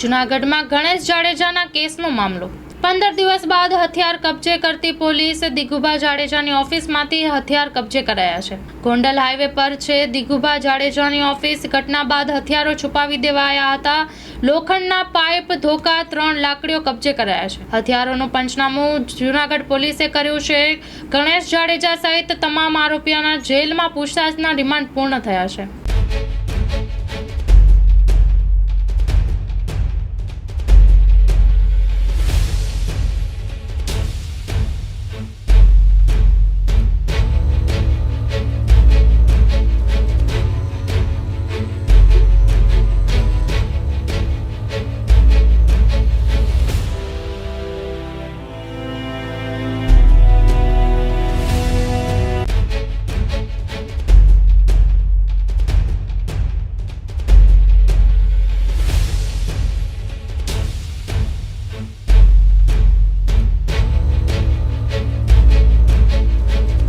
જૂનાગઢમાં ગણેશ જાડેજાના કેસનો મામલો. પંદર દિવસ બાદ હથિયાર કબજે કરતી પોલીસ દિગુભા જાડેજાની ઓફિસમાંથી હથિયાર કબજે કરાયા છે. ગોંડલ હાઈવે પર છે દિગુભા જાડેજાની ઓફિસ. ઘટના બાદ હથિયારો છુપાવી દેવાયા હતા. લોખંડના પાઇપ ધોકા ત્રણ લાકડીઓ કબજે કરાયા છે. હથિયારોનું પંચનામું જૂનાગઢ પોલીસે કર્યું છે. ગણેશ જાડેજા સહિત તમામ આરોપીઓના જેલમાં પૂછતાછના રિમાન્ડ પૂર્ણ થયા છે.